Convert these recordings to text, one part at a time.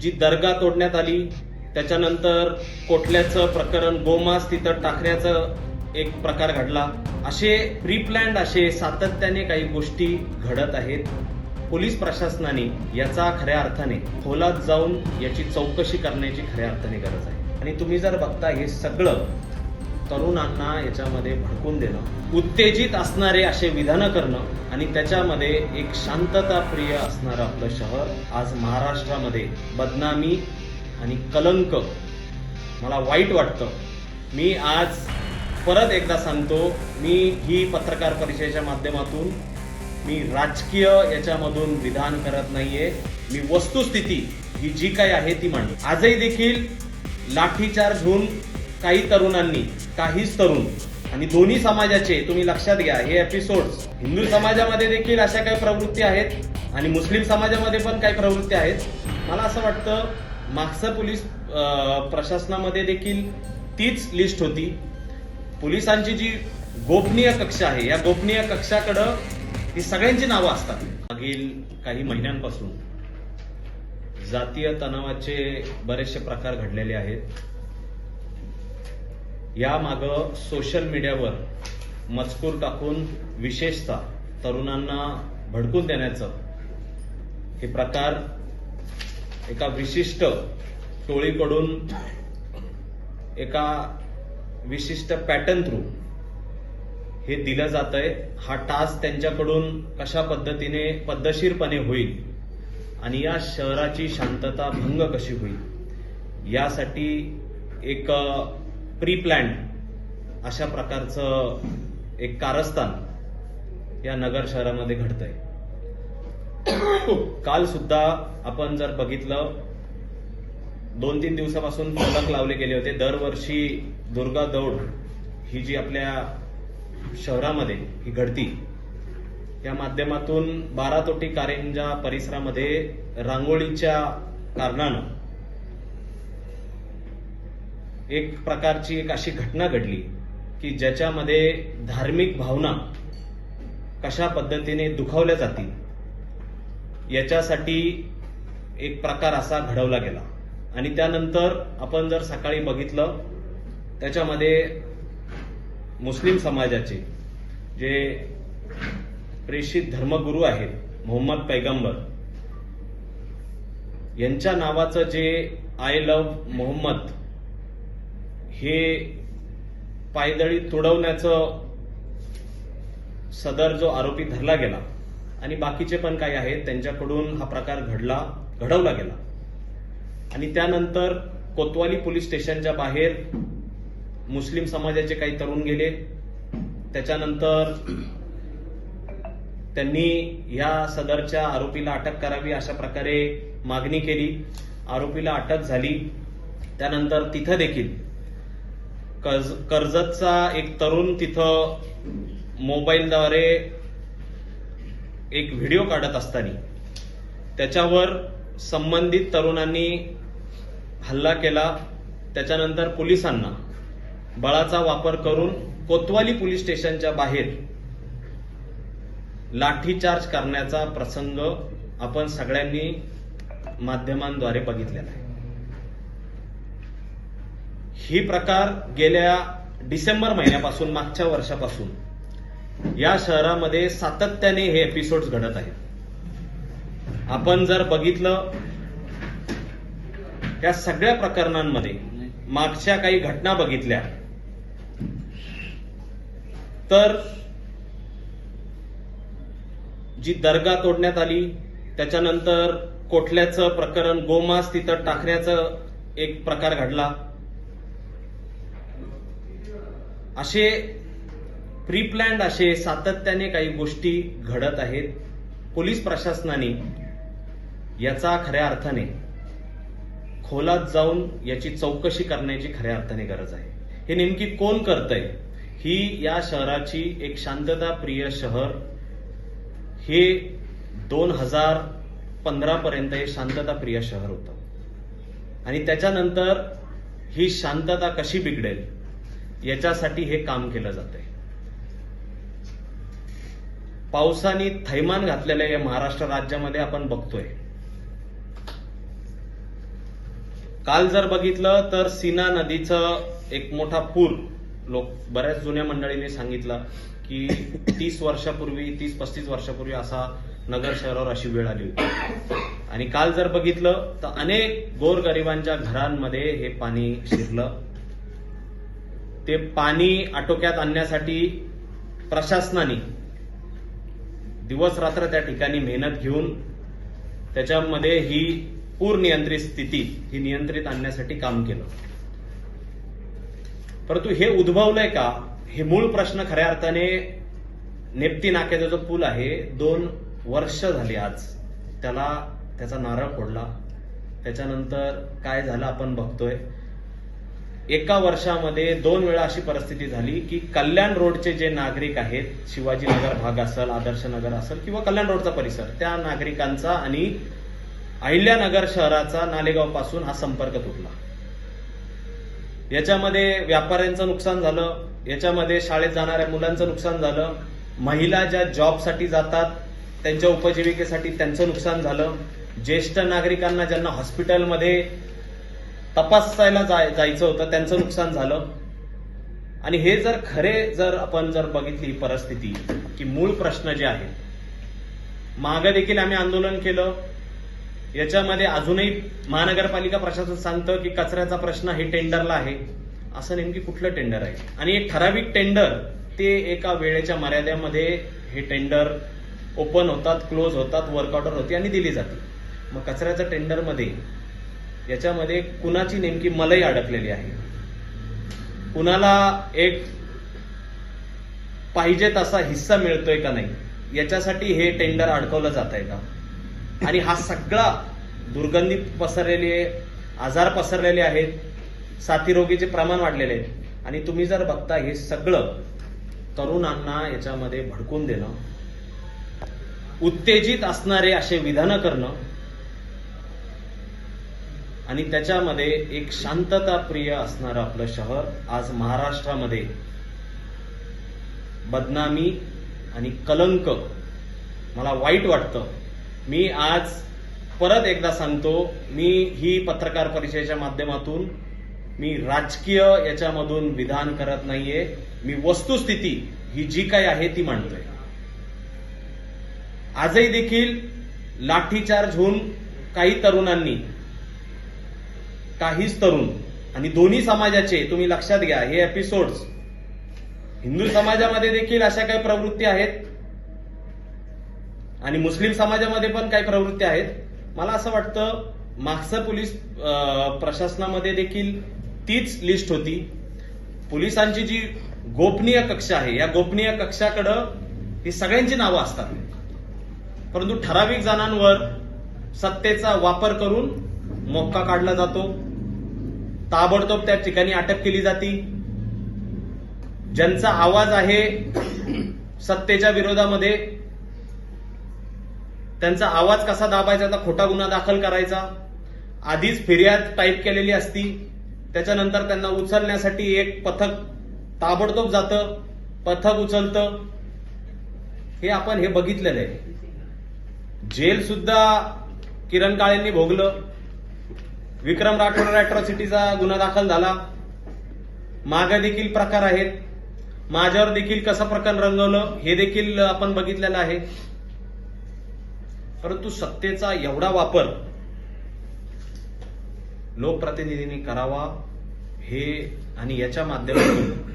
जी दर्गा तोडण्यात आली त्याच्यानंतर कोटल्याचं प्रकरण गोमास तिथं टाकण्याचं एक प्रकार घडला. असे प्रीप्लॅन्ड असे सातत्याने काही गोष्टी घडत आहेत. पोलीस प्रशासनाने याचा खऱ्या अर्थाने खोलात जाऊन याची चौकशी करण्याची खऱ्या अर्थाने गरज आहे. आणि तुम्ही जर बघता हे सगळं तरुणांना याच्यामध्ये भडकून देणं उत्तेजित असणारे असे विधानं करणं आणि त्याच्यामध्ये एक शांतताप्रिय असणारं आपलं शहर आज महाराष्ट्रामध्ये बदनामी आणि कलंक. मला वाईट वाटतं. मी आज परत एकदा सांगतो मी ही पत्रकार परिषदेच्या माध्यमातून मी राजकीय याच्यामधून विधान करत नाहीये. मी वस्तुस्थिती ही जी काही आहे ती मांडली आजही देखील लाठीचार्ज होऊन काही तरुणांनी काहीच तरुण आणि दोन्ही समाजाचे तुम्ही लक्षात घ्या हे एपिसोड्स हिंदू समाजामध्ये देखील अशा काही प्रवृत्ती आहेत आणि मुस्लिम समाजामध्ये पण काही प्रवृत्ती आहेत. मला असं वाटतं मागचं पोलीस प्रशासनामध्ये देखील तीच लिस्ट होती. पोलिसांची जी गोपनीय कक्ष आहे या गोपनीय कक्षाकडं ही सगळ्यांची नावं असतात. मागील काही महिन्यांपासून जातीय तणावाचे बरेचसे प्रकार घडलेले आहेत. यामागं सोशल मीडियावर मजकूर टाकून विशेषतः तरुणांना भडकून देण्याचं हे प्रकार एका विशिष्ट टोळीकडून एका विशिष्ट पॅटर्न थ्रू हे दिलं जात आहे हा टास्क त्यांच्याकडून कशा पद्धतीने पद्धतशीरपणे होईल आणि या शहराची शांतता भंग कशी होईल? यासाठी एक प्री प्लॅन्ड अशा प्रकारचं एक कारस्थान या नगर शहरामध्ये घडतंय. काल सुद्धा आपण जर बघितलं दोन तीन दिवसापासून फलक लावले गेले होते. दरवर्षी दुर्गा दौड ही जी आपल्या शहरामध्ये ही घडती या माध्यमातून बारा तोटी परिसरामध्ये रांगोळीच्या कारणानं एक प्रकारची एक अशी घटना घडली की ज्याच्यामध्ये धार्मिक भावना कशा पद्धतीने दुखावल्या जातील याच्यासाठी एक प्रकार असा घडवला गेला. आणि त्यानंतर आपण जर सकाळी बघितलं त्याच्यामध्ये मुस्लिम समाजाचे जे प्रेषित धर्मगुरू आहेत मोहम्मद पैगंबर यांच्या नावाचं जे आय लव्ह मोहम्मद हे पायदळी तुडवण्याचं सदर जो आरोपी धरला गेला आणि बाकीचे पण काही आहेत त्यांच्याकडून हा प्रकार घडला घडवला गेला. आणि त्यानंतर कोतवाली पोलीस स्टेशनच्या बाहेर मुस्लिम समाजाचे काही तरुण गेले. त्याच्यानंतर त्यांनी या सदरच्या आरोपीला अटक करावी अशा प्रकारे मागणी केली. आरोपीला अटक झाली. त्यानंतर तिथं देखील कर्ज कर्जतचा एक तरुण तिथं मोबाईलद्वारे एक व्हिडिओ काढत असताना त्याच्यावर संबंधित तरुणांनी हल्ला केला. त्याच्यानंतर पोलिसांना बळाचा वापर करून कोतवाली पोलीस स्टेशनच्या बाहेर लाठीचार्ज करण्याचा प्रसंग आपण सगळ्यांनी माध्यमांद्वारे बघितलेला आहे. ही प्रकार गेल्या डिसेंबर महिन्यापासून मागच्या वर्षापासून या शहरामध्ये सातत्याने हे एपिसोड घडत आहेत. आपण जर बघितलं या सगळ्या प्रकरणांमध्ये मागच्या काही घटना बघितल्या तर जी दर्गा तोडण्यात आली त्याच्यानंतर कोठल्याचं प्रकरण गोमास तिथं टाकण्याचं एक प्रकार घडला असे प्रीप्लॅन्ड असे सातत्याने काही गोष्टी घडत आहेत. पोलीस प्रशासनाने याचा खऱ्या अर्थाने खोलात जाऊन याची चौकशी करण्याची खऱ्या अर्थाने गरज आहे. हे नेमकी कोण करतंय? ही या शहराची एक शांतता प्रिय शहर. हे दोन हजार पंधरापर्यंत हे शांतता प्रिय शहर होतं. आणि त्याच्यानंतर ही शांतता कशी बिघडेल? याच्यासाठी हे काम केलं जातंय. पावसाने थैमान घातलेल्या या महाराष्ट्र राज्यामध्ये आपण बघतोय. काल जर बघितलं तर सीना नदीचं एक मोठा पूर लोक बऱ्याच जुन्या मंडळींनी सांगितलं की तीस वर्षापूर्वी तीस पस्तीस वर्षापूर्वी असा नगर शहरावर अशी वेळ आली होती. आणि काल जर बघितलं तर अनेक गोरगरिबांच्या घरांमध्ये हे पाणी शिरलं. ते पाणी आटोक्यात आणण्यासाठी प्रशासनाने दिवस रात्र त्या ठिकाणी मेहनत घेऊन त्याच्यामध्ये ही पूर नियंत्रित स्थिती ही नियंत्रित आणण्यासाठी काम केलं. परंतु हे उद्भवलंय का? हे मूळ प्रश्न खऱ्या अर्थाने नेप्ती नाक्याचा जो पूल आहे दोन वर्ष झाली आज. त्याला त्याचा नारळ फोडला. त्याच्यानंतर काय झालं आपण बघतोय. एका वर्षामध्ये दोन वेळा अशी परिस्थिती झाली की कल्याण रोडचे जे नागरिक आहेत शिवाजीनगर भाग असेल आदर्श नगर असेल किंवा कल्याण रोडचा परिसर त्या नागरिकांचा आणि अहिल्यानगर शहराचा नालेगावपासून हा संपर्क तुटला. याच्यामध्ये व्यापाऱ्यांचं नुकसान झालं याच्यामध्ये शाळेत जाणाऱ्या मुलांचं नुकसान झालं महिला ज्या जॉबसाठी जातात त्यांच्या उपजीविकेसाठी त्यांचं नुकसान झालं ज्येष्ठ नागरिकांना ज्यांना हॉस्पिटलमध्ये तपासायला जाय- जायचं होतं त्यांचं नुकसान झालं. आणि हे जर खरे जर आपण जर बघितली परिस्थिती की मूळ प्रश्न जे आहे मागं देखील आम्ही आंदोलन केलं. याच्यामध्ये अजूनही महानगरपालिका प्रशासन सांगतं की कचऱ्याचा प्रश्न हे टेंडरला आहे. असं नेमकी कुठलं टेंडर आहे? आणि एक ठराविक टेंडर ते एका वेळेच्या मर्यादेमध्ये हे टेंडर ओपन होतात क्लोज होतात वर्क ऑर्डर होते आणि दिली जाते. मग कचऱ्याच्या टेंडरमध्ये याच्यामध्ये कुणाची नेमकी मलई अडकलेली आहे? कुणाला एक पाहिजे तसा हिस्सा मिळतोय का नाही? याच्यासाठी हे टेंडर अडकवलं जात आहे का? आणि हा सगळा दुर्गंधी पसरलेली आहे आजार पसरलेले आहेत साथीरोगीचे प्रमाण वाढलेले आहे आणि तुम्ही जर बघता हे सगळं तरुणांना याच्यामध्ये भडकून देणं उत्तेजित असणारे असे विधानं करणं आणि त्याच्यामध्ये एक शांतता प्रिय असणारं आपलं शहर आज महाराष्ट्रामध्ये. बदनामी आणि कलंक मला वाईट वाटतं. मी आज परत एकदा सांगतो मी ही पत्रकार परिषदेच्या माध्यमातून मी राजकीय याच्यामधून विधान करत नाहीये. मी वस्तुस्थिती ही जी काय आहे ती मांडतोय. आजही देखील लाठीचार्ज होऊन काही तरुणांनी काहीच तरुण आणि दोन्ही समाजाचे तुम्ही लक्षात घ्या हे एपिसोड्स हिंदू समाजामध्ये देखील अशा काही प्रवृत्ती आहेत आणि मुस्लिम समाजामध्ये पण काही प्रवृत्ती आहेत. मला असं वाटतं मागचं पोलीस प्रशासनामध्ये देखील तीच लिस्ट होती. पोलिसांची जी गोपनीय कक्ष आहे या गोपनीय कक्षाकडं ही सगळ्यांची नावं असतात. परंतु ठराविक जणांवर सत्तेचा वापर करून मोक्का काढला जातो. ताबडतोब त्या ठिकाणी अटक केली जाती. ज्यांचा आवाज आहे सत्तेच्या विरोधामध्ये त्यांचा आवाज कसा दाबायचा तर खोटा गुन्हा दाखल करायचा. आधीच फिर्याद टाईप केलेली असती. त्याच्यानंतर त्यांना उचलण्यासाठी एक पथक ताबडतोब जातं. पथक उचलतं. हे आपण हे बघितलेलं आहे. जेल सुद्धा किरण काळेंनी भोगलं. विक्रम राठोड अॅट्रॉसिटीचा गुन्हा दाखल झाला. मागे देखील प्रकार आहेत. माझ्यावर देखील कसं प्रकरण रंगवलं हे देखील आपण बघितलेलं आहे. परंतु सत्तेचा एवढा वापर लोकप्रतिनिधींनी करावा हे आणि याच्या माध्यमातून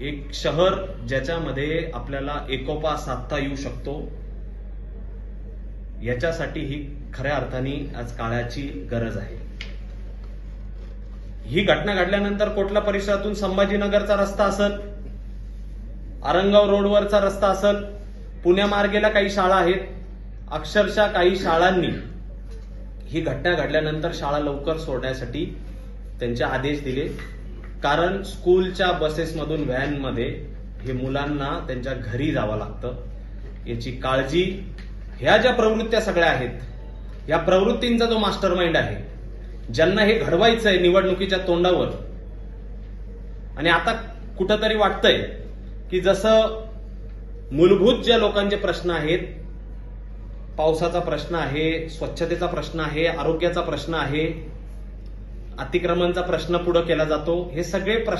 एक शहर ज्याच्यामध्ये आपल्याला एकोपा साधता येऊ शकतो याच्यासाठी ही खऱ्या अर्थाने आज काळाची गरज आहे. ही घटना घडल्यानंतर कोटला परिसरातून संभाजीनगरचा रस्ता असल आरंगाव रोडवरचा रस्ता असल पुण्यामार्गेला काही शाळा आहेत अक्षरशः काही शाळांनी ही घटना घडल्यानंतर शाळा लवकर सोडण्यासाठी त्यांचे आदेश दिले. कारण स्कूलच्या बसेसमधून व्हॅनमध्ये हे मुलांना त्यांच्या घरी जावं लागतं. याची काळजी ह्या ज्या प्रवृत्त्या सगळ्या आहेत या प्रवृत्तींचा जो मास्टर माइंड आहे ज्यांना हे घडवायचं आहे निवडणुकीच्या तोंडावर आणि आता कुठंतरी वाटतंय की जसं मूलभूत ज्या लोकांचे प्रश्न आहेत पावसाचा प्रश्न आहे स्वच्छतेचा प्रश्न आहे आरोग्याचा प्रश्न आहे अतिक्रमणचा प्रश्न पुढे केला जातो हे सगळे प्रश्न